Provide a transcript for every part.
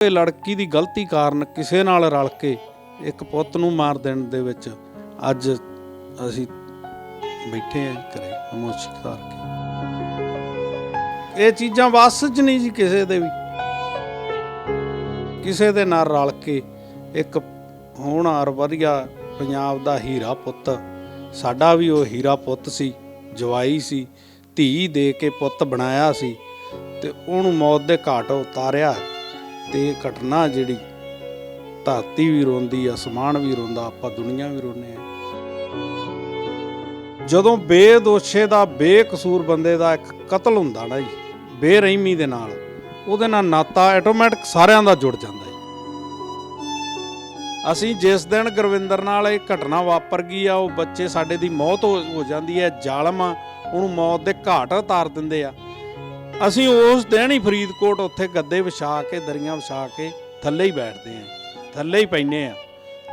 ਇਹ ਲੜਕੀ ਦੀ ਗਲਤੀ ਕਾਰਨ ਕਿਸੇ ਨਾਲ ਰਲ ਕੇ ਇੱਕ ਪੁੱਤ ਨੂੰ ਮਾਰ ਦੇਣ ਦੇ ਵਿੱਚ ਅੱਜ ਅਸੀਂ ਬੈਠੇ ਆਂ ਘਰੇ ਖਾਮੋਸ਼ੀ ਧਾਰ ਕੇ। ਇਹ ਚੀਜ਼ਾਂ ਵੱਸ 'ਚ ਨਹੀਂ ਜੀ ਕਿਸੇ ਦੇ ਵੀ। ਕਿਸੇ ਦੇ ਨਾਲ ਰਲ ਕੇ ਇੱਕ ਹੋਣਹਾਰ ਵਧੀਆ ਪੰਜਾਬ ਦਾ ਹੀਰਾ ਪੁੱਤ, ਸਾਡਾ ਵੀ ਉਹ ਹੀਰਾ ਪੁੱਤ ਸੀ, ਜਵਾਈ ਸੀ, ਧੀ ਦੇ ਕੇ ਪੁੱਤ ਬਣਾਇਆ ਸੀ ਤੇ ਉਹਨੂੰ ਮੌਤ ਦੇ ਘਾਟ ਉਤਾਰਿਆ। ਤੇ ਇਹ ਘਟਨਾ ਜਿਹੜੀ ਧਰਤੀ ਵੀ ਰੋਂਦੀ, ਅਸਮਾਨ ਵੀ ਰੋਂਦਾ, ਆਪਾਂ ਦੁਨੀਆ ਵੀ ਰੋਨੇ ਆ ਜਦੋਂ ਬੇਦੋਸ਼ੇ ਦਾ, ਬੇਕਸੂਰ ਬੰਦੇ ਦਾ ਇੱਕ ਕਤਲ ਹੁੰਦਾ ਨਾ ਜੀ, ਬੇਰਹਿਮੀ ਦੇ ਨਾਲ, ਉਹਦੇ ਨਾਲ ਨਾਤਾ ਆਟੋਮੈਟਿਕ ਸਾਰਿਆਂ ਦਾ ਜੁੜ ਜਾਂਦਾ ਜੀ। ਅਸੀਂ ਜਿਸ ਦਿਨ ਗੁਰਵਿੰਦਰ ਨਾਲ ਇਹ ਘਟਨਾ ਵਾਪਰ ਗਈ ਆ, ਉਹ ਬੱਚੇ ਸਾਡੇ ਦੀ ਮੌਤ ਹੋ ਹੋ ਜਾਂਦੀ ਹੈ, ਜ਼ਾਲਮ ਆ ਉਹਨੂੰ ਮੌਤ ਦੇ ਘਾਟ ਉਤਾਰ ਦਿੰਦੇ ਆ। ਅਸੀਂ ਉਸ ਦਿਨ ਹੀ ਫਰੀਦਕੋਟ ਉੱਥੇ ਗੱਦੇ ਵਿਛਾ ਕੇ, ਦਰੀਆਂ ਵਿਛਾ ਕੇ ਥੱਲੇ ਹੀ ਬੈਠਦੇ ਆਂ ਥੱਲੇ ਹੀ ਪੈਨੇ ਆ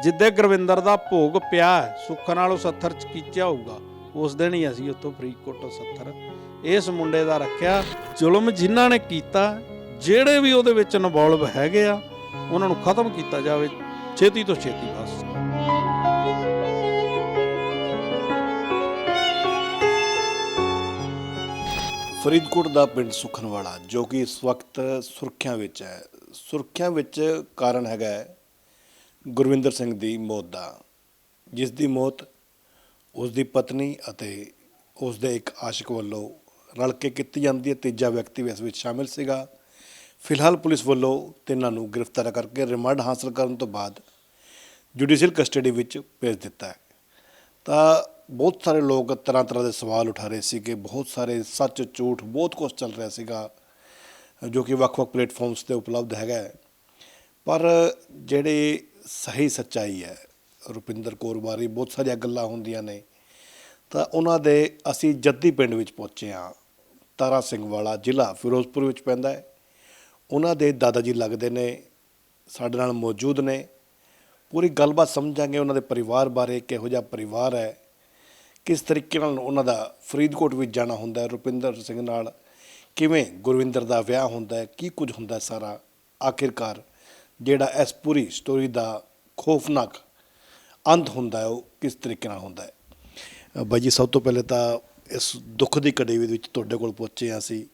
ਜਿੱਦੇ ਗੁਰਵਿੰਦਰ ਦਾ ਭੋਗ ਪਿਆ ਸੁੱਖ ਨਾਲ ਉਹ 70 ਚ ਕੀਚਿਆ ਹੋਊਗਾ। ਉਸ ਦਿਨ ਹੀ ਅਸੀਂ ਉੱਥੋਂ ਫਰੀਦਕੋਟ ਤੋਂ 70 ਇਸ ਮੁੰਡੇ ਦਾ ਰੱਖਿਆ। ਜ਼ੁਲਮ ਜਿਨ੍ਹਾਂ ਨੇ ਕੀਤਾ, ਜਿਹੜੇ ਵੀ ਉਹਦੇ ਵਿੱਚ ਇਨਵੋਲਵ ਹੈਗੇ ਆ, ਉਹਨਾਂ ਨੂੰ ਖਤਮ ਕੀਤਾ ਜਾਵੇ, ਛੇਤੀ ਤੋਂ ਛੇਤੀ ਬਸ। ਫਰੀਦਕੋਟ ਦਾ ਪਿੰਡ ਸੁਖਨਵਾਲਾ, ਜੋ ਕਿ ਇਸ ਵਕਤ ਸੁਰੱਖਿਆ ਵਿੱਚ ਹੈ। ਸੁਰੱਖਿਆ ਵਿੱਚ ਕਾਰਨ ਹੈਗਾ ਗੁਰਵਿੰਦਰ ਸਿੰਘ ਦੀ ਮੌਤ ਦਾ, ਜਿਸ ਦੀ ਮੌਤ ਉਸ ਦੀ ਪਤਨੀ ਅਤੇ ਉਸ ਦੇ ਇੱਕ ਆਸ਼ਿਕ ਵੱਲੋਂ ਰਲ ਕੇ ਕੀਤੀ ਜਾਂਦੀ ਹੈ। ਤੀਜਾ ਵਿਅਕਤੀ ਵੀ ਇਸ ਵਿੱਚ ਸ਼ਾਮਿਲ ਸੀਗਾ। ਫਿਲਹਾਲ ਪੁਲਿਸ ਵੱਲੋਂ ਤਿੰਨਾਂ ਨੂੰ ਗ੍ਰਿਫਤਾਰ ਕਰਕੇ ਰਿਮਾਂਡ ਹਾਸਲ ਕਰਨ ਤੋਂ ਬਾਅਦ ਜੁਡੀਸ਼ੀਅਲ ਕਸਟਡੀ ਵਿੱਚ ਭੇਜ ਦਿੱਤਾ ਹੈ। ਤਾਂ ਬਹੁਤ ਸਾਰੇ ਲੋਕ ਤਰ੍ਹਾਂ ਤਰ੍ਹਾਂ ਦੇ ਸਵਾਲ ਉਠਾ ਰਹੇ ਸੀ ਕਿ ਬਹੁਤ ਸਾਰੇ ਸੱਚ, ਝੂਠ, ਬਹੁਤ ਕੁਝ ਚੱਲ ਰਿਹਾ ਸੀਗਾ, ਜੋ ਕਿ ਵੱਖ-ਵੱਖ ਪਲੇਟਫਾਰਮਸ ਤੇ ਉਪਲਬਧ ਹੈਗਾ ਪਰ ਜਿਹੜੇ ਸਹੀ ਸੱਚਾਈ ਹੈ, ਰੁਪਿੰਦਰ ਕੌਰ ਬਾਰੇ ਬਹੁਤ ਸਾਰੀਆਂ ਗੱਲਾਂ ਹੁੰਦੀਆਂ ਨੇ, ਤਾਂ ਉਹਨਾਂ ਦੇ ਅਸੀਂ ਜੱਦੀ ਪਿੰਡ ਵਿੱਚ ਪਹੁੰਚੇ ਹਾਂ। ਤਾਰਾ ਸਿੰਘ ਵਾਲਾ ਜ਼ਿਲ੍ਹਾ ਫਿਰੋਜ਼ਪੁਰ ਵਿੱਚ ਪੈਂਦਾ ਹੈ। ਉਹਨਾਂ ਦੇ ਦਾਦਾ ਜੀ ਲੱਗਦੇ ਨੇ, ਸਾਡੇ ਨਾਲ ਮੌਜੂਦ ਨੇ। ਪੂਰੀ ਗੱਲਬਾਤ ਸਮਝਾਂਗੇ ਉਹਨਾਂ ਦੇ ਪਰਿਵਾਰ ਬਾਰੇ, ਕਿਹੋ ਜਿਹਾ ਪਰਿਵਾਰ ਹੈ, ਕਿਸ ਤਰੀਕੇ ਨਾਲ ਉਹਨਾਂ ਦਾ ਫਰੀਦਕੋਟ ਵਿੱਚ ਜਾਣਾ ਹੁੰਦਾ ਹੈ, ਰੁਪਿੰਦਰ ਸਿੰਘ ਨਾਲ, ਕਿਵੇਂ ਗੁਰਵਿੰਦਰ ਦਾ ਵਿਆਹ ਹੁੰਦਾ ਹੈ, ਕੀ ਕੁਝ ਹੁੰਦਾ ਸਾਰਾ ਆਖਿਰਕਾਰ, ਜਿਹੜਾ ਇਸ ਪੂਰੀ ਸਟੋਰੀ ਦਾ ਖੋਫਨਾਕ ਅੰਤ ਹੁੰਦਾ ਹੈ, ਉਹ ਕਿਸ ਤਰੀਕੇ ਨਾਲ ਹੁੰਦਾ ਹੈ। ਬਾਈ ਜੀ, ਸਭ ਤੋਂ ਪਹਿਲੇ ਤਾਂ ਇਸ ਦੁੱਖ ਦੀ ਘੜੀ ਵਿੱਚ ਤੁਹਾਡੇ ਕੋਲ ਪਹੁੰਚੇ ਹਾਂ ਅਸੀਂ।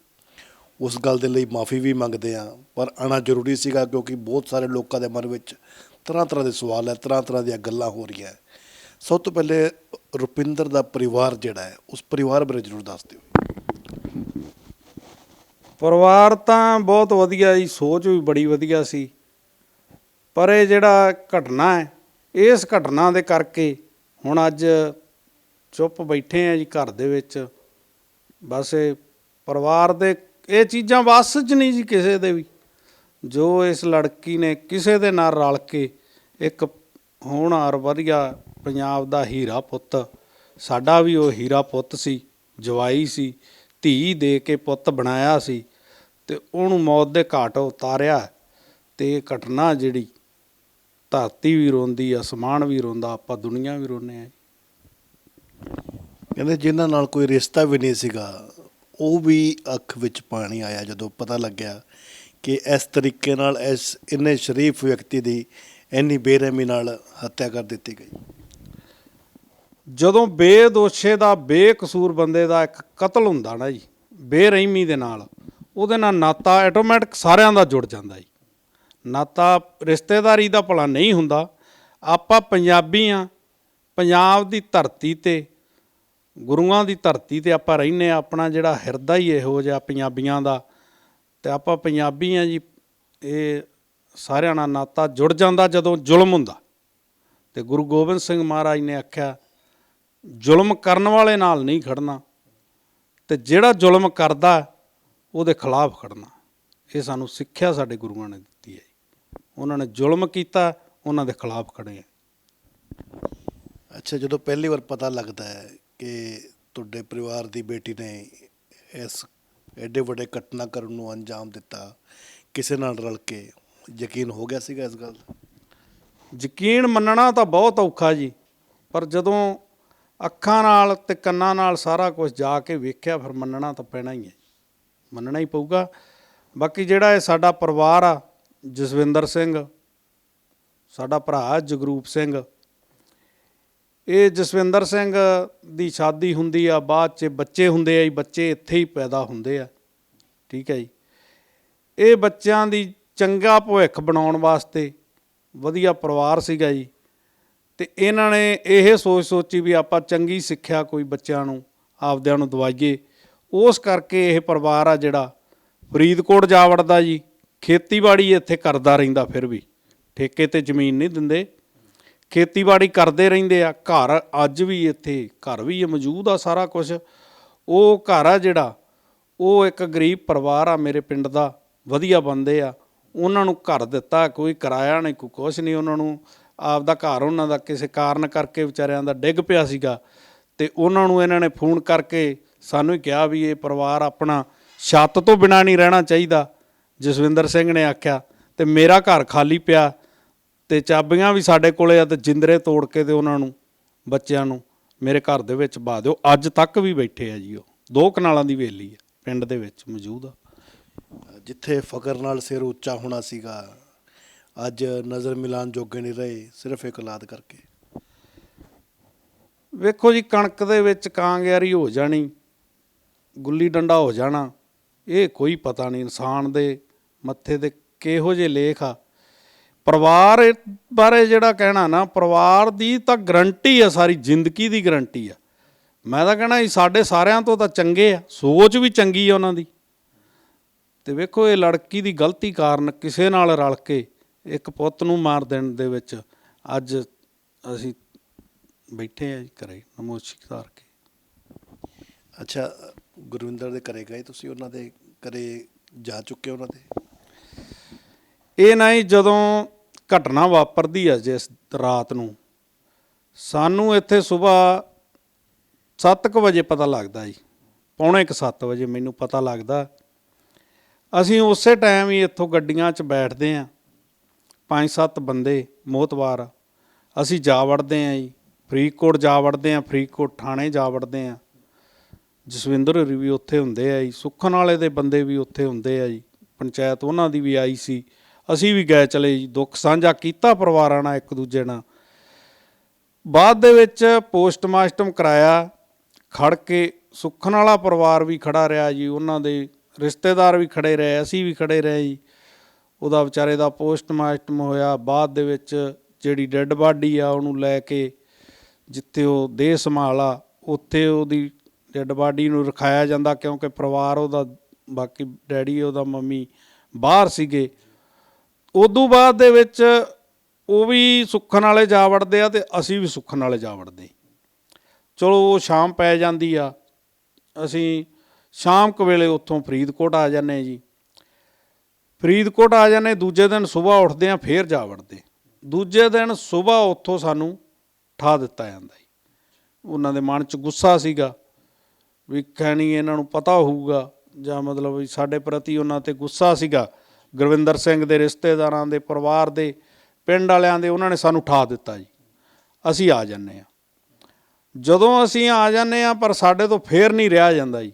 ਉਸ ਗੱਲ ਦੇ ਲਈ ਮਾਫੀ ਵੀ ਮੰਗਦੇ ਹਾਂ, ਪਰ ਆਣਾ ਜ਼ਰੂਰੀ ਸੀਗਾ ਕਿਉਂਕਿ ਬਹੁਤ ਸਾਰੇ ਲੋਕਾਂ ਦੇ ਮਨ ਵਿੱਚ ਤਰ੍ਹਾਂ ਤਰ੍ਹਾਂ ਦੇ ਸਵਾਲ ਹੈ, ਤਰ੍ਹਾਂ ਤਰ੍ਹਾਂ ਦੀਆਂ ਗੱਲਾਂ ਹੋ ਰਹੀਆਂ ਸਭ ਤੋਂ ਪਹਿਲੇ ਰੁਪਿੰਦਰ ਦਾ ਪਰਿਵਾਰ ਜਿਹੜਾ ਹੈ, ਉਸ ਪਰਿਵਾਰ ਬਾਰੇ ਜ਼ਰੂਰ ਦੱਸ ਦਿਓ। ਪਰਿਵਾਰ ਤਾਂ ਬਹੁਤ ਵਧੀਆ ਜੀ, ਸੋਚ ਵੀ ਬੜੀ ਵਧੀਆ ਸੀ। ਪਰ ਇਹ ਜਿਹੜਾ ਘਟਨਾ ਹੈ, ਇਸ ਘਟਨਾ ਦੇ ਕਰਕੇ ਹੁਣ ਅੱਜ ਚੁੱਪ ਬੈਠੇ ਆ ਜੀ ਘਰ ਦੇ ਵਿੱਚ। ਬਸ ਇਹ ਪਰਿਵਾਰ ਦੇ, ਇਹ ਚੀਜ਼ਾਂ ਵੱਸ 'ਚ ਨਹੀਂ ਜੀ ਕਿਸੇ ਦੇ ਵੀ। ਜੋ ਇਸ ਲੜਕੀ ਨੇ ਕਿਸੇ ਦੇ ਨਾਲ ਰਲ ਕੇ ਇੱਕ ਹੋਣਹਾਰ ਵਧੀਆ ਪੰਜਾਬ ਦਾ ਹੀਰਾ ਪੁੱਤ, ਸਾਡਾ ਵੀ ਉਹ ਹੀਰਾ ਪੁੱਤ ਸੀ, ਜਵਾਈ ਸੀ, ਧੀ ਦੇ ਕੇ ਪੁੱਤ ਬਣਾਇਆ ਸੀ ਤੇ ਉਹਨੂੰ ਮੌਤ ਦੇ ਘਾਟ ਉਤਾਰਿਆ ਤੇ ਇਹ ਘਟਨਾ ਜਿਹੜੀ ਧਰਤੀ ਵੀ ਰੋਂਦੀ, ਅਸਮਾਨ ਵੀ ਰੋਂਦਾ, ਆਪਾਂ ਦੁਨੀਆ ਵੀ ਰੋਨੇ ਆ ਕਹਿੰਦੇ ਜਿਨ੍ਹਾਂ ਨਾਲ ਕੋਈ ਰਿਸ਼ਤਾ ਵੀ ਨਹੀਂ ਸੀਗਾ, ਉਹ ਵੀ ਅੱਖ ਵਿੱਚ ਪਾਣੀ ਆਇਆ ਜਦੋਂ ਪਤਾ ਲੱਗਿਆ ਕਿ ਇਸ ਤਰੀਕੇ ਨਾਲ ਇਸ ਇੰਨੇ ਸ਼ਰੀਫ ਵਿਅਕਤੀ ਦੀ ਇੰਨੀ ਬੇਰਹਿਮੀ ਨਾਲ ਹੱਤਿਆ ਕਰ ਦਿੱਤੀ ਗਈ। ਜਦੋਂ ਬੇਦੋਸ਼ੇ ਦਾ, ਬੇਕਸੂਰ ਬੰਦੇ ਦਾ ਇੱਕ ਕਤਲ ਹੁੰਦਾ ਨਾ ਜੀ, ਬੇਰਹਿਮੀ ਦੇ ਨਾਲ, ਉਹਦੇ ਨਾਲ ਨਾਤਾ ਆਟੋਮੈਟਿਕ ਸਾਰਿਆਂ ਦਾ ਜੁੜ ਜਾਂਦਾ ਜੀ। ਨਾਤਾ ਰਿਸ਼ਤੇਦਾਰੀ ਦਾ ਭਲਾ ਨਹੀਂ ਹੁੰਦਾ। ਆਪਾਂ ਪੰਜਾਬੀ ਆ, ਪੰਜਾਬ ਦੀ ਧਰਤੀ ਤੇ, ਗੁਰੂਆਂ ਦੀ ਧਰਤੀ ਤੇ ਆਪਾਂ ਰਹਿੰਦੇ ਆ, ਆਪਣਾ ਜਿਹੜਾ ਹਿਰਦਾ ਹੀ ਇਹੋ ਜਿਹਾ ਪੰਜਾਬੀਆਂ ਦਾ ਤੇ ਆਪਾਂ ਪੰਜਾਬੀ ਆ ਜੀ, ਇਹ ਸਾਰਿਆਂ ਨਾਲ ਨਾਤਾ ਜੁੜ ਜਾਂਦਾ ਜਦੋਂ ਜ਼ੁਲਮ ਹੁੰਦਾ। ਤੇ ਗੁਰੂ ਗੋਬਿੰਦ ਸਿੰਘ ਮਹਾਰਾਜ ਨੇ ਆਖਿਆ, ਜ਼ੁਲਮ ਕਰਨ ਵਾਲੇ ਨਾਲ ਨਹੀਂ ਖੜਨਾ ਤੇ ਜਿਹੜਾ ਜ਼ੁਲਮ ਕਰਦਾ, ਉਹਦੇ ਖਿਲਾਫ ਖੜਨਾ। ਇਹ ਸਾਨੂੰ ਸਿੱਖਿਆ ਸਾਡੇ ਗੁਰੂਆਂ ਨੇ ਦਿੱਤੀ ਹੈ ਉਹਨਾਂ ਨੇ ਜ਼ੁਲਮ ਕੀਤਾ, ਉਹਨਾਂ ਦੇ ਖਿਲਾਫ ਖੜੇ ਆ। ਅੱਛਾ, ਜਦੋਂ ਪਹਿਲੀ ਵਾਰ ਪਤਾ ਲੱਗਦਾ ਹੈ ਕਿ ਤੁਹਾਡੇ ਪਰਿਵਾਰ ਦੀ ਬੇਟੀ ਨੇ ਇਸ ਐਡੇ ਵੱਡੇ ਘਟਨਾਕ੍ਰਮ ਨੂੰ ਅੰਜਾਮ ਦਿੱਤਾ, ਕਿਸੇ ਨਾਲ ਰਲ ਕੇ ਯਕੀਨ ਹੋ ਗਿਆ ਸੀਗਾ ਇਸ ਗੱਲ ਦਾ? ਯਕੀਨ ਮੰਨਣਾ ਤਾਂ ਬਹੁਤ ਔਖਾ ਜੀ, ਪਰ ਜਦੋਂ ਅੱਖਾਂ ਨਾਲ ਤੇ ਕੰਨਾਂ ਨਾਲ ਸਾਰਾ ਕੁਝ ਜਾ ਕੇ ਵੇਖਿਆ, ਫਿਰ ਮੰਨਣਾ ਤਾਂ ਪੈਣਾ ਹੀ ਹੈ ਮੰਨਣਾ ਹੀ ਪਊਗਾ। ਬਾਕੀ ਜਿਹੜਾ ਇਹ ਸਾਡਾ ਪਰਿਵਾਰ ਆ, ਜਸਵਿੰਦਰ ਸਿੰਘ, ਸਾਡਾ ਭਰਾ ਜਗਰੂਪ ਸਿੰਘ ਇਹ ਜਸਵਿੰਦਰ ਸਿੰਘ ਦੀ ਸ਼ਾਦੀ ਹੁੰਦੀ ਆ, ਬਾਅਦ ਚ ਬੱਚੇ ਹੁੰਦੇ ਆ ਜੀ, ਬੱਚੇ ਇੱਥੇ ਹੀ ਪੈਦਾ ਹੁੰਦੇ ਆ। ਠੀਕ ਹੈ ਜੀ। ਇਹ ਬੱਚਿਆਂ ਦੀ ਚੰਗਾ ਭਵਿੱਖ ਬਣਾਉਣ ਵਾਸਤੇ ਵਧੀਆ ਪਰਿਵਾਰ ਸੀਗਾ ਜੀ। ਤੇ ਇਹਨਾਂ ਨੇ ਇਹ ਸੋਚ ਸੋਚੀ ਵੀ ਆਪਾਂ ਚੰਗੀ ਸਿੱਖਿਆ ਕੋਈ ਬੱਚਿਆਂ ਨੂੰ, ਆਪਦਿਆਂ ਨੂੰ ਦਵਾਈਏ। ਉਸ ਕਰਕੇ ਇਹ ਪਰਿਵਾਰ ਆ ਜਿਹੜਾ ਫਰੀਦਕੋਟ ਜਾ ਵੜਦਾ ਜੀ। ਖੇਤੀਬਾੜੀ ਇੱਥੇ ਕਰਦਾ ਰਹਿੰਦਾ ਫਿਰ ਵੀ। ਠੇਕੇ ਤੇ ਜ਼ਮੀਨ ਨਹੀਂ ਦਿੰਦੇ। ਖੇਤੀਬਾੜੀ ਕਰਦੇ ਰਹਿੰਦੇ ਆ, ਘਰ ਅੱਜ ਵੀ ਇੱਥੇ, ਘਰ ਵੀ ਮੌਜੂਦ ਆ ਸਾਰਾ ਕੁਝ ਉਹ ਘਰ ਆ ਜਿਹੜਾ, ਉਹ ਇੱਕ ਗਰੀਬ ਪਰਿਵਾਰ ਆ ਮੇਰੇ ਪਿੰਡ ਦਾ, ਵਧੀਆ ਬੰਦੇ ਆ। ਉਹਨਾਂ ਨੂੰ ਘਰ ਦਿੱਤਾ, ਕੋਈ ਕਿਰਾਇਆ ਨਹੀਂ, ਕੋਈ ਕੁਛ ਨਹੀਂ ਉਹਨਾਂ ਨੂੰ। ਆਪਦਾ ਘਰ ਉਹਨਾਂ ਦਾ ਕਿਸੇ ਕਾਰਨ ਕਰਕੇ ਵਿਚਾਰਿਆਂ ਦਾ ਡਿੱਗ ਪਿਆ ਸੀਗਾ। ਤੇ ਉਹਨਾਂ ਨੂੰ ਇਹਨਾਂ ਨੇ ਫੋਨ ਕਰਕੇ ਸਾਨੂੰ ਹੀ ਕਿਹਾ ਵੀ ਇਹ ਪਰਿਵਾਰ ਆਪਣਾ ਛੱਤ ਤੋਂ ਬਿਨਾ ਨਹੀਂ ਰਹਿਣਾ ਚਾਹੀਦਾ। ਜਸਵਿੰਦਰ ਸਿੰਘ ਨੇ ਆਖਿਆ, ਤੇ ਮੇਰਾ ਘਰ ਖਾਲੀ ਪਿਆ ਤੇ ਚਾਬੀਆਂ ਵੀ ਸਾਡੇ ਕੋਲੇ ਆ ਤੇ ਜਿੰਦਰੇ ਤੋੜ ਕੇ ਤੇ ਉਹਨਾਂ ਨੂੰ ਬੱਚਿਆਂ ਨੂੰ ਮੇਰੇ ਘਰ ਦੇ ਵਿੱਚ ਪਾ ਦਿਓ। ਅੱਜ ਤੱਕ ਵੀ ਬੈਠੇ ਆ ਜੀ ਉਹ। ਦੋ ਕਨਾਲਾਂ ਦੀ ਵੇਲੀ ਆ ਪਿੰਡ ਦੇ ਵਿੱਚ ਮੌਜੂਦ ਆ। ਜਿੱਥੇ ਫਕਰ ਨਾਲ ਸਿਰ ਉੱਚਾ ਹੋਣਾ ਸੀਗਾ ਅੱਜ ਨਜ਼ਰ ਮਿਲਾਨ ਜੋਗੇ ਨਹੀਂ ਰਹੇ ਸਿਰਫ ਇੱਕ ਔਲਾਦ ਕਰਕੇ। ਵੇਖੋ ਜੀ ਕਣਕ ਦੇ ਵਿੱਚ ਕਾਂਗਿਆਰੀ ਹੋ ਜਾਣੀ ਗੁੱਲੀ ਡੰਡਾ ਹੋ ਜਾਣਾ ਇਹ ਕੋਈ ਪਤਾ ਨਹੀਂ ਇਨਸਾਨ ਦੇ ਮੱਥੇ ਤੇ ਕਿਹੋ ਜਿਹੇ ਲੇਖ ਆ। ਪਰਿਵਾਰ ਬਾਰੇ ਜਿਹੜਾ ਕਹਿਣਾ ਨਾ ਪਰਿਵਾਰ ਦੀ ਤਾਂ ਗਰੰਟੀ ਆ ਸਾਰੀ ਜ਼ਿੰਦਗੀ ਦੀ ਗਰੰਟੀ ਆ। ਮੈਂ ਤਾਂ ਕਹਿਣਾ ਸਾਡੇ ਸਾਰਿਆਂ ਤੋਂ ਤਾਂ ਚੰਗੇ ਆ ਸੋਚ ਵੀ ਚੰਗੀ ਆ ਉਹਨਾਂ ਦੀ। ਤੇ ਵੇਖੋ ਇਹ ਲੜਕੀ ਦੀ ਗਲਤੀ ਕਾਰਨ ਕਿਸੇ ਨਾਲ ਰਲ ਕੇ ਇੱਕ ਪੁੱਤ ਨੂੰ ਮਾਰ ਦੇਣ ਦੇ ਵਿੱਚ ਅੱਜ ਅਸੀਂ ਬੈਠੇ ਆ ਜੀ ਘਰੇ ਨਮੋਸ਼ੀ ਧਾਰ ਕੇ। ਅੱਛਾ ਗੁਰਵਿੰਦਰ ਦੇ ਘਰੇ ਗਏ ਤੁਸੀਂ? ਉਹਨਾਂ ਦੇ ਘਰੇ ਜਾ ਚੁੱਕੇ ਉਹਨਾਂ ਦੇ? ਇਹ ਨਾ ਹੀ ਜਦੋਂ ਘਟਨਾ ਵਾਪਰਦੀ ਹੈ ਜਿਸ ਰਾਤ ਨੂੰ। ਸਾਨੂੰ ਇੱਥੇ ਸਵੇਰ 7:00 ਵਜੇ ਪਤਾ ਲੱਗਦਾ ਜੀ। ਪੌਣੇ ਕੁ 7 ਵਜੇ ਮੈਨੂੰ ਪਤਾ ਲੱਗਦਾ। ਅਸੀਂ ਉਸੇ ਟਾਈਮ ਹੀ ਇੱਥੋਂ ਗੱਡੀਆਂ 'ਚ ਬੈਠਦੇ ਆਂ। ਪੰਜ ਸੱਤ ਬੰਦੇ ਮੋਤਵਾਰ। ਅਸੀਂ ਜਾ ਵੜਦੇ ਆਂ ਜੀ। ਫਰੀਦਕੋਟ ਜਾ ਵੜਦੇ ਆਂ, ਫਰੀਦਕੋਟ ਥਾਣੇ ਜਾ ਵੜਦੇ ਆਂ। ਜਸਵਿੰਦਰ ਹੋਰੀ ਵੀ ਉੱਥੇ ਹੁੰਦੇ ਆ ਜੀ। ਸੁੱਖਣ ਵਾਲੇ ਦੇ ਬੰਦੇ ਵੀ ਉੱਥੇ ਹੁੰਦੇ ਆ ਜੀ। ਪੰਚਾਇਤ ਉਹਨਾਂ ਦੀ ਵੀ ਆਈ ਸੀ। ਅਸੀਂ ਵੀ ਗਏ ਚਲੇ ਜੀ, ਦੁੱਖ ਸਾਂਝਾ ਕੀਤਾ ਪਰਿਵਾਰਾਂ ਨਾਲ ਇੱਕ ਦੂਜੇ ਨਾਲ। ਬਾਅਦ ਦੇ ਵਿੱਚ ਪੋਸਟਮਾਸਟਮ ਕਰਾਇਆ, ਖੜ ਕੇ ਸੁੱਖਣ ਵਾਲਾ ਪਰਿਵਾਰ ਵੀ ਖੜਾ ਰਿਹਾ ਜੀ, ਉਹਨਾਂ ਦੇ ਰਿਸ਼ਤੇਦਾਰ ਵੀ ਖੜੇ ਰਹੇ, ਅਸੀਂ ਵੀ ਖੜੇ ਰਹੇ ਜੀ। ਉਹਦਾ ਵਿਚਾਰੇ ਦਾ ਪੋਸਟਮਾਸਟਮ ਹੋਇਆ, ਬਾਅਦ ਦੇ ਵਿੱਚ ਜਿਹੜੀ ਡੈੱਡ ਬਾਡੀ ਆ, ਉਹਨੂੰ ਲੈ ਕੇ ਜਿੱਥੇ ਉਹ ਦੇਹ ਸੰਭਾਲਾ ਉੱਥੇ ਉਹਦੀ ਡੈੱਡ ਬਾਡੀ ਨੂੰ ਰਖਾਇਆ ਜਾਂਦਾ, ਕਿਉਂਕਿ ਪਰਿਵਾਰ ਉਹਦਾ, ਬਾਕੀ ਡੈਡੀ ਉਹਦਾ ਮੰਮੀ ਬਾਹਰ ਸੀਗੇ। ਉਦੋਂ ਬਾਅਦ ਦੇ ਵਿੱਚ ਉਹ ਵੀ ਸੁੱਖਣ ਵਾਲੇ ਜਾ ਵੜਦੇ ਆ ਤੇ ਅਸੀਂ ਵੀ ਸੁੱਖਣ ਵਾਲੇ ਜਾ ਵੜਦੇ। ਚਲੋ, ਉਹ ਸ਼ਾਮ ਪੈ ਜਾਂਦੀ ਆ। ਅਸੀਂ ਸ਼ਾਮ ਕੁ ਵੇਲੇ ਉੱਥੋਂ ਫਰੀਦਕੋਟ ਆ ਜਾਂਦੇ ਜੀ। ਫਰੀਦਕੋਟ ਆ ਜਾਂਦੇ, ਦੂਜੇ ਦਿਨ ਸਵੇਰ ਉੱਠਦੇ ਆ ਫੇਰ ਜਾ ਵੜਦੇ। ਦੂਜੇ ਦਿਨ ਸਵੇਰ ਉੱਥੋਂ ਸਾਨੂੰ ਠਾ ਦਿੱਤਾ ਜਾਂਦਾ ਜੀ। ਉਹਨਾਂ ਦੇ ਮਨ 'ਚ ਗੁੱਸਾ ਸੀਗਾ ਵੀ ਕਹਿਣੀ ਇਹਨਾਂ ਨੂੰ ਪਤਾ ਹੋਊਗਾ ਜਾਂ ਮਤਲਬ ਵੀ ਸਾਡੇ ਪ੍ਰਤੀ ਉਹਨਾਂ ਤੇ ਗੁੱਸਾ ਸੀਗਾ। ਗੁਰਵਿੰਦਰ ਸਿੰਘ ਦੇ ਰਿਸ਼ਤੇਦਾਰਾਂ ਦੇ, ਪਰਿਵਾਰ ਦੇ, ਪਿੰਡ ਵਾਲਿਆਂ ਦੇ, ਉਹਨਾਂ ਨੇ ਸਾਨੂੰ ਠਾ ਦਿੱਤਾ ਜੀ। ਅਸੀਂ ਆ ਜੰਨੇ ਆ ਜਦੋਂ ਅਸੀਂ ਆ ਜਾਂਦੇ ਆ ਪਰ ਸਾਡੇ ਤੋਂ ਫੇਰ ਨਹੀਂ ਰਿਹਾ ਜਾਂਦਾ ਜੀ।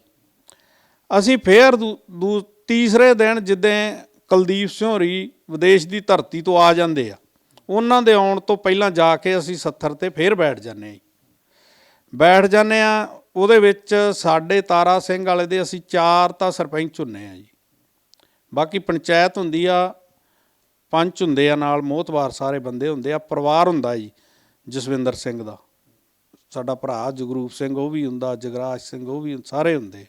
ਅਸੀਂ ਫੇਰ ਦੂ- ਦੂ- ਤੀਸਰੇ ਦਿਨ ਜਿੱਦਾਂ ਕੁਲਦੀਪ ਸਿੰਘ ਹੋਰੀ ਵਿਦੇਸ਼ ਦੀ ਧਰਤੀ ਤੋਂ ਆ ਜਾਂਦੇ ਆ, ਉਹਨਾਂ ਦੇ ਆਉਣ ਤੋਂ ਪਹਿਲਾਂ ਜਾ ਕੇ ਅਸੀਂ 70 ਤੇ ਫੇਰ ਬੈਠ ਜਾਂਦੇ ਆ ਜੀ। ਬੈਠ ਜਾਂਦੇ ਆ ਉਹਦੇ ਵਿੱਚ ਸਾਡੇ ਤਾਰਾ ਸਿੰਘ ਵਾਲੇ ਦੇ ਅਸੀਂ ਚਾਰ ਤਾਂ ਸਰਪੰਚ ਹੁੰਨੇ ਆ ਜੀ। ਬਾਕੀ ਪੰਚਾਇਤ ਹੁੰਦੀ ਆ, ਪੰਚ ਹੁੰਦੇ ਆ, ਨਾਲ ਮੋਹਤਵਾਰ ਸਾਰੇ ਬੰਦੇ ਹੁੰਦੇ ਆ, ਪਰਿਵਾਰ ਹੁੰਦਾ ਜੀ, ਜਸਵਿੰਦਰ ਸਿੰਘ ਦਾ। ਸਾਡਾ ਭਰਾ ਜਗਰੂਪ ਸਿੰਘ, ਉਹ ਵੀ ਹੁੰਦਾ, ਜਗਰਾਜ ਸਿੰਘ, ਉਹ ਵੀ ਸਾਰੇ ਹੁੰਦੇ।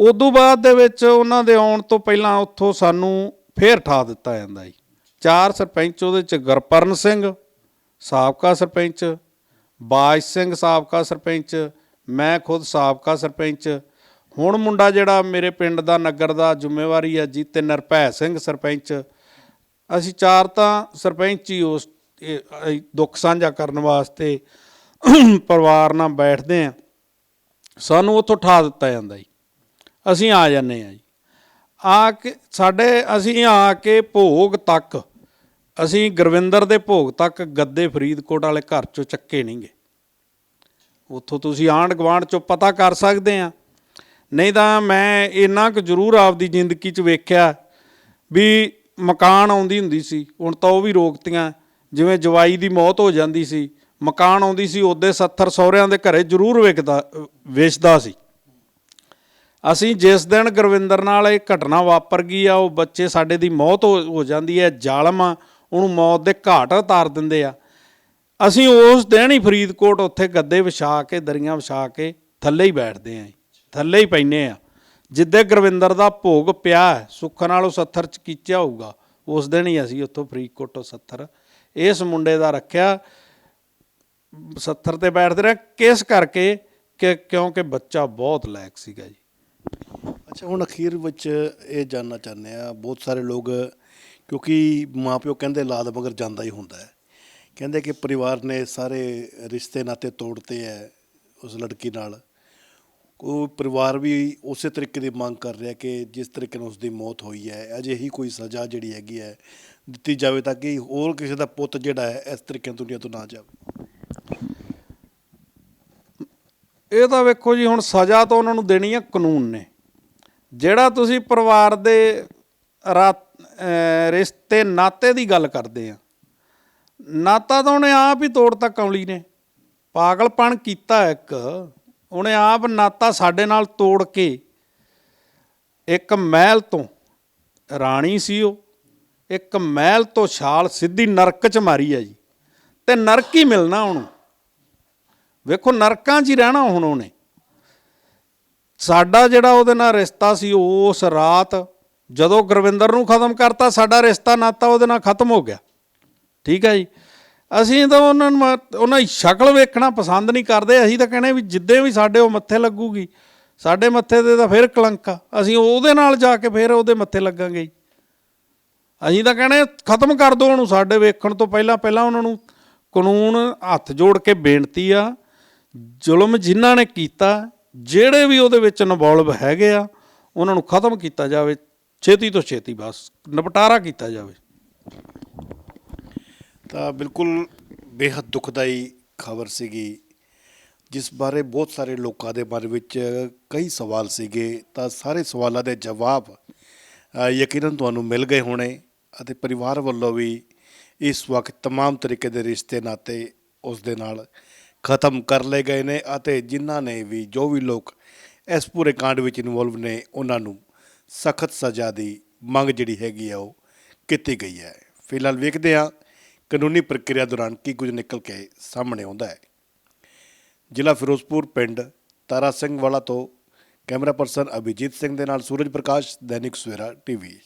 ਉਦੋਂ ਬਾਅਦ ਦੇ ਵਿੱਚ ਉਹਨਾਂ ਦੇ ਆਉਣ ਤੋਂ ਪਹਿਲਾਂ ਉੱਥੋਂ ਸਾਨੂੰ ਫੇਰ ਠਾ ਦਿੱਤਾ ਜਾਂਦਾ ਜੀ। ਚਾਰ ਸਰਪੰਚ ਉਹਦੇ ਚ ਗੁਰਪਰਨ ਸਿੰਘ, ਸਾਬਕਾ ਸਰਪੰਚ, ਬਾਜ ਸਿੰਘ, ਸਾਬਕਾ ਸਰਪੰਚ, ਮੈਂ ਖੁਦ ਸਾਬਕਾ ਸਰਪੰਚ ਹੁਣ ਮੁੰਡਾ ਜਿਹੜਾ ਮੇਰੇ ਪਿੰਡ ਦਾ, ਨਗਰ ਦਾ ਜ਼ਿੰਮੇਵਾਰੀ ਆ ਜੀ ਤੇ ਨਿਰਭੈ ਸਿੰਘ ਸਰਪੰਚ। ਅਸੀਂ ਚਾਰ ਤਾਂ ਸਰਪੰਚ ਹੀ ਉਸ ਦੁੱਖ ਸਾਂਝਾ ਕਰਨ ਵਾਸਤੇ ਪਰਿਵਾਰ ਨਾਲ ਬੈਠਦੇ ਆ। ਸਾਨੂੰ ਉੱਥੋਂ ਠਾ ਦਿੱਤਾ ਜਾਂਦਾ ਜੀ। ਅਸੀਂ ਆ ਜਾਂਦੇ ਆ ਜੀ। ਆ ਕੇ ਸਾਡੇ, ਅਸੀਂ ਆ ਕੇ ਭੋਗ ਤੱਕ, ਅਸੀਂ ਗੁਰਵਿੰਦਰ ਦੇ ਭੋਗ ਤੱਕ ਗੱਦੇ ਫਰੀਦਕੋਟ ਵਾਲੇ ਘਰ ਚੋਂ ਚੱਕੇ ਨਹੀਂਗੇ ਉੱਥੋਂ ਤੁਸੀਂ ਆਂਢ ਗੁਆਂਢ ਚੋਂ ਪਤਾ ਕਰ ਸਕਦੇ ਆ। ਨਹੀਂ ਤਾਂ ਮੈਂ ਇੰਨਾ ਕੁ ਜ਼ਰੂਰ ਆਪਦੀ ਜ਼ਿੰਦਗੀ 'ਚ ਵੇਖਿਆ ਵੀ ਮਕਾਨ ਆਉਂਦੀ ਹੁੰਦੀ ਸੀ, ਹੁਣ ਤਾਂ ਉਹ ਵੀ ਰੋਕਤੀਆਂ। ਜਿਵੇਂ ਜਵਾਈ ਦੀ ਮੌਤ ਹੋ ਜਾਂਦੀ ਸੀ, ਮਕਾਨ ਆਉਂਦੀ ਸੀ, ਉਹਦੇ 70 ਸਹੁਰਿਆਂ ਦੇ ਘਰੇ ਜ਼ਰੂਰ ਵੇਚਦਾ ਵੇਚਦਾ ਸੀ। ਅਸੀਂ ਜਿਸ ਦਿਨ ਗੁਰਵਿੰਦਰ ਨਾਲ ਇਹ ਘਟਨਾ ਵਾਪਰ ਗਈ ਆ, ਉਹ ਬੱਚੇ ਸਾਡੇ ਦੀ ਮੌਤ ਹੋ ਹੋ ਜਾਂਦੀ ਹੈ, ਜ਼ਾਲਮ ਆ, ਉਹਨੂੰ ਮੌਤ ਦੇ ਘਾਟ ਉਤਾਰ ਦਿੰਦੇ ਆ। ਅਸੀਂ ਉਸ ਦਿਨ ਹੀ ਫਰੀਦਕੋਟ ਉੱਥੇ ਗੱਦੇ ਵਿਛਾ ਕੇ, ਦਰੀਆਂ ਵਿਛਾ ਕੇ ਥੱਲੇ ਹੀ ਬੈਠਦੇ ਆਂ ਥੱਲੇ ਹੀ ਪੈਨੇ ਆ। ਜਿੱਦੇ ਗੁਰਵਿੰਦਰ ਦਾ ਭੋਗ ਪਿਆ ਹੈ, ਸੁੱਖ ਨਾਲ ਉਹ 70 ਚ ਕੀਚਿਆ ਹੋਊਗਾ ਉਸ ਦਿਨ ਹੀ ਅਸੀਂ ਉੱਥੋਂ ਫਰੀਦਕੋਟੋਂ 70 ਇਸ ਮੁੰਡੇ ਦਾ ਰੱਖਿਆ। 70 ਤੇ ਬੈਠਦੇ ਰਹੇ ਕਿਸ ਕਰਕੇ ਕਿ ਕਿਉਂਕਿ ਬੱਚਾ ਬਹੁਤ ਲਾਇਕ ਸੀਗਾ ਜੀ। ਅੱਛਾ ਹੁਣ ਅਖੀਰ ਵਿੱਚ ਇਹ ਜਾਨਣਾ ਚਾਹੁੰਦੇ ਆ ਬਹੁਤ ਸਾਰੇ ਲੋਕ ਕਿਉਂਕਿ ਮਾਪਿਓ ਕਹਿੰਦੇ ਲਾਦ ਮਗਰ ਜਾਂਦਾ ਹੀ ਹੁੰਦਾ ਹੈ। ਕਹਿੰਦੇ ਕਿ ਪਰਿਵਾਰ ਨੇ ਸਾਰੇ ਰਿਸ਼ਤੇ ਨਾਤੇ ਤੋੜਤੇ ਹੈ ਉਸ ਲੜਕੀ ਨਾਲ। ਉਹ ਪਰਿਵਾਰ ਵੀ ਉਸੇ ਤਰੀਕੇ ਦੀ ਮੰਗ ਕਰ ਰਿਹਾ ਕਿ ਜਿਸ ਤਰੀਕੇ ਨਾਲ ਉਸ ਦੀ ਮੌਤ ਹੋਈ ਹੈ ਅਜੇ ਹੀ ਕੋਈ ਸਜ਼ਾ ਜਿਹੜੀ ਹੈਗੀ ਹੈ, ਦਿੱਤੀ ਜਾਵੇ ਤਾਂ ਕਿ ਹੋਰ ਕਿਸੇ ਦਾ ਪੁੱਤ ਜਿਹੜਾ ਹੈ, ਇਸ ਤਰੀਕੇ ਨਾਲ ਦੁਨੀਆ ਤੋਂ ਨਾ ਜਾਵੇ। ਇਹ ਤਾਂ ਵੇਖੋ ਜੀ, ਹੁਣ ਸਜ਼ਾ ਤਾਂ ਉਹਨਾਂ ਨੂੰ ਦੇਣੀ ਹੈ, ਕਾਨੂੰਨ ਨੇ। ਜਿਹੜਾ ਤੁਸੀਂ ਪਰਿਵਾਰ ਦੇ ਰਾ- ਰਿਸ਼ਤੇ, ਨਾਤੇ ਦੀ ਗੱਲ ਕਰਦੇ ਆ, ਨਾਤਾ ਤਾਂ ਉਹਨੇ ਆਪ ਹੀ ਤੋੜਤਾ ਕਮਲੀ ਨੇ। ਪਾਗਲਪਣ ਕੀਤਾ ਇੱਕ। ਉਹਨੇ ਆਪ ਨਾਤਾ ਸਾਡੇ ਨਾਲ ਤੋੜ ਕੇ ਇੱਕ ਮਹਿਲ ਤੋਂ ਰਾਣੀ ਸੀ ਉਹ, ਇੱਕ ਮਹਿਲ ਤੋਂ ਛਾਲ ਸਿੱਧੀ ਨਰਕ ਚ ਮਾਰੀ ਹੈ ਜੀ। ਤੇ ਨਰਕ ਹੀ ਮਿਲਣਾ ਉਹਨੂੰ। ਵੇਖੋ, ਨਰਕਾਂ 'ਚ ਹੀ ਰਹਿਣਾ ਹੁਣ ਉਹਨੇ। ਸਾਡਾ ਜਿਹੜਾ ਉਹਦੇ ਨਾਲ ਰਿਸ਼ਤਾ ਸੀ, ਉਸ ਰਾਤ ਜਦੋਂ ਗੁਰਵਿੰਦਰ ਨੂੰ ਖਤਮ ਕਰਤਾ, ਸਾਡਾ ਰਿਸ਼ਤਾ ਨਾਤਾ ਉਹਦੇ ਨਾਲ ਖਤਮ ਹੋ ਗਿਆ। ਠੀਕ ਹੈ ਜੀ? ਅਸੀਂ ਤਾਂ ਉਹਨਾਂ ਨੂੰ ਉਹਨਾਂ ਦੀ ਸ਼ਕਲ ਵੇਖਣਾ ਪਸੰਦ ਨਹੀਂ ਕਰਦੇ। ਅਸੀਂ ਤਾਂ ਕਹਿੰਦੇ ਵੀ ਜਿੱਦੇ ਵੀ ਸਾਡੇ ਉਹ ਮੱਥੇ ਲੱਗੂਗੀ, ਸਾਡੇ ਮੱਥੇ ਤੇ ਤਾਂ ਫਿਰ ਕਲੰਕ ਆ। ਅਸੀਂ ਉਹਦੇ ਨਾਲ ਜਾ ਕੇ ਫਿਰ ਉਹਦੇ ਮੱਥੇ ਲੱਗਾਂਗੇ ਜੀ। ਅਸੀਂ ਤਾਂ ਕਹਿੰਦੇ ਖਤਮ ਕਰ ਦਿਓ ਉਹਨੂੰ ਸਾਡੇ ਵੇਖਣ ਤੋਂ ਪਹਿਲਾਂ ਪਹਿਲਾਂ ਉਹਨਾਂ ਨੂੰ ਕਾਨੂੰਨ ਹੱਥ ਜੋੜ ਕੇ ਬੇਨਤੀ ਆ, ਜ਼ੁਲਮ ਜਿਨ੍ਹਾਂ ਨੇ ਕੀਤਾ, ਜਿਹੜੇ ਵੀ ਉਹਦੇ ਵਿੱਚ ਇਨਵੋਲਵ ਹੈਗੇ ਆ, ਉਹਨਾਂ ਨੂੰ ਖਤਮ ਕੀਤਾ ਜਾਵੇ, ਛੇਤੀ ਤੋਂ ਛੇਤੀ ਬਸ, ਨਿਪਟਾਰਾ ਕੀਤਾ ਜਾਵੇ। ਤਾਂ ਬਿਲਕੁਲ ਬੇਹੱਦ ਦੁਖਦਾਈ ਖਬਰ ਸੀਗੀ, ਜਿਸ ਬਾਰੇ ਬਹੁਤ ਸਾਰੇ ਲੋਕਾਂ ਦੇ ਮਨ ਵਿੱਚ ਕਈ ਸਵਾਲ ਸੀਗੇ। ਤਾਂ ਸਾਰੇ ਸਵਾਲਾਂ ਦੇ ਜਵਾਬ ਯਕੀਨਨ ਤੁਹਾਨੂੰ ਮਿਲ ਗਏ ਹੋਣੇ ਅਤੇ ਪਰਿਵਾਰ ਵੱਲੋਂ ਵੀ ਇਸ ਵਕਤ तमाम ਤਰੀਕੇ ਦੇ ਰਿਸ਼ਤੇ ਨਾਤੇ ਉਸ ਦੇ ਨਾਲ ਖਤਮ ਕਰ ਲਏ ਗਏ ਨੇ ਅਤੇ ਜਿਨ੍ਹਾਂ ਨੇ ਵੀ ਜੋ ਵੀ ਲੋਕ ਇਸ ਪੂਰੇ ਕਾਂਡ ਵਿੱਚ ਇਨਵੋਲਵ ਨੇ, ਉਹਨਾਂ ਨੂੰ ਸਖਤ ਸਜ਼ਾ ਦੀ ਮੰਗ ਜਿਹੜੀ ਹੈਗੀ ਆ ਉਹ ਕੀਤੀ ਗਈ ਹੈ। ਫਿਲਹਾਲ ਵੇਖਦੇ ਹਾਂ ਕਾਨੂੰਨੀ ਪ੍ਰਕਿਰਿਆ ਦੌਰਾਨ ਕੀ ਕੁਝ ਨਿਕਲ ਕੇ ਸਾਹਮਣੇ ਆਉਂਦਾ ਹੈ? ਜ਼ਿਲ੍ਹਾ ਫਿਰੋਜ਼ਪੁਰ ਪਿੰਡ ਤਾਰਾ ਸਿੰਘ ਵਾਲਾ ਤੋਂ ਕੈਮਰਾ ਪਰਸਨ ਅਭਿਜੀਤ ਸਿੰਘ ਦੇ ਨਾਲ ਸੂਰਜ ਪ੍ਰਕਾਸ਼, ਦੈਨਿਕ ਸਵੇਰਾ ਟੀਵੀ।